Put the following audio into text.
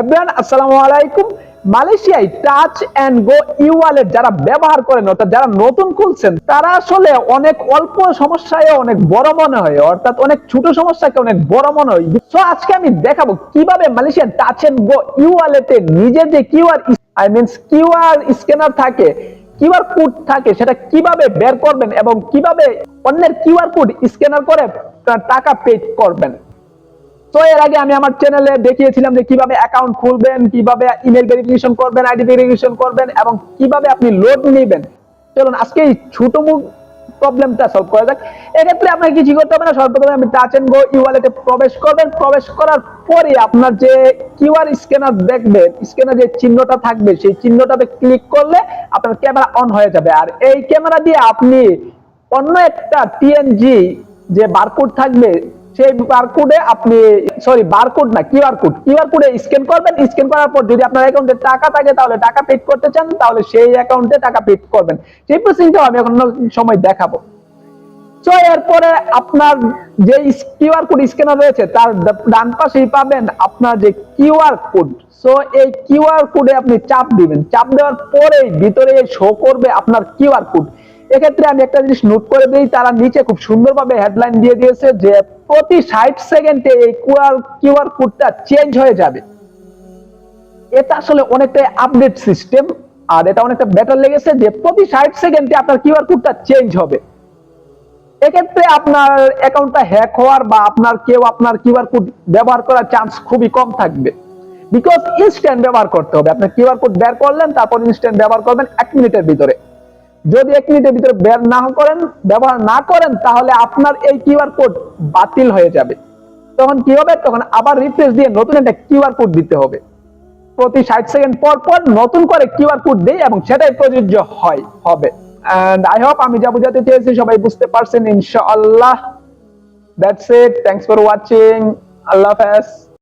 Everyone আসসালামু আলাইকুম। মালয়েশিয়ায় touch and go e wallet যারা ব্যবহার করেন, অর্থাৎ যারা নতুন খুলছেন, তারা আসলে অনেক অল্প সমস্যায় অনেক বড় মনে হয়, অর্থাৎ অনেক ছোট সমস্যাকে অনেক বড় মনে হয়। সো আজকে আমি দেখাবো কীভাবে Malaysian touch and go e ওয়ালেটে নিজের যে QR I means QR scanner থাকে কিউআর কোড থাকে, সেটা কীভাবে বের করবেন এবং কীভাবে অন্যের কিউআর কোড স্ক্যানার করে টাকা পে করবেন। তো এর আগে আমি আমার চ্যানেলে দেখিয়েছিলাম যে কীভাবে অ্যাকাউন্ট খুলবেন, কীভাবে ইমেল ভেরিফিকেশন করবেন আইডি ভেরিফিকেশন করবেন এবং কীভাবে আপনি লোড নেবেন। চলুন, আজকে এই ছোট প্রবলেমটা সলভ করা যাক। এক্ষেত্রে আপনাকে কিছু করতে হবে না, সর্বপ্রথমে আপনি টাচ এন্ড গো ই ওয়ালেটে প্রবেশ করবেন। প্রবেশ করার পরে আপনার যে কিউআর স্ক্যানার দেখবেন স্ক্যানার যে চিহ্নটা থাকবে, সেই চিহ্নটাতে ক্লিক করলে আপনার ক্যামেরা অন হয়ে যাবে। আর এই ক্যামেরা দিয়ে আপনি অন্য একটা টিএনজি যে বারকোড থাকবে সেই বারকোডে আপনি সরি বারকোড না কিউআর কোড কিউআর কোডে স্ক্যান করবেন স্ক্যান করার পর যদি আপনার অ্যাকাউন্টে টাকা থাকে, তাহলে টাকা পেড করতে চান, তাহলে সেই অ্যাকাউন্টে টাকা পেড করবেন। সেই প্রসেসিংটা আমি এখন সময় দেখাবো। এরপরে আপনার যে কিউআর কোড স্ক্যানার রয়েছে, তার ডান পাশেই পাবেন আপনার যে কিউআর কোড সো এই কিউআর কোডে আপনি চাপ দিবেন। চাপ দেওয়ার পরেই ভিতরে শো করবে আপনার কিউআর কোড এক্ষেত্রে আমি একটা জিনিস নোট করে দিই, তারা নিচে খুব সুন্দরভাবে হেডলাইন দিয়ে দিয়েছে যে প্রতি ষাট সেকেন্ডে এই কিউআর কিউআর কোডটা চেঞ্জ হয়ে যাবে। এটা আসলে অনেকটাই আপডেট সিস্টেম আর এটা অনেকটা বেটার লেগেছে যে প্রতি ষাট সেকেন্ডে আপনার কিউআর কোডটা চেঞ্জ হবে। এক্ষেত্রে আপনার অ্যাকাউন্টটা হ্যাক হওয়ার বা আপনার কেউ আপনার কিউআর কোড ব্যবহার করার চান্স খুবই কম থাকবে। বিকজ ইনস্ট্যান্ট ব্যবহার করতে হবে। আপনার কিউআর কোড বের করলেন, তারপর ইনস্ট্যান্ট ব্যবহার করবেন এক মিনিটের ভিতরে। যদি এক মিনিটের ভিতরে বের না করেন, ব্যবহার না করেন, তাহলে আপনার এই কিউআর কোড বাতিল হয়ে যাবে। তখন কি হবে? তখন আবার রিফ্রেশ দিয়ে নতুন একটা কিউআর কোড দিতে হবে। প্রতি ষাট সেকেন্ড পর পর নতুন করে কিউআর কোড দেই এবং সেটাই প্রযোজ্য হয়, হবে। এন্ড আই হোপ আমি যা বুঝাতে চেয়েছি, সবাই বুঝতে পারছেন, ইনশাআল্লাহ। That's it thanks for watching আল্লাহ হাফেজ।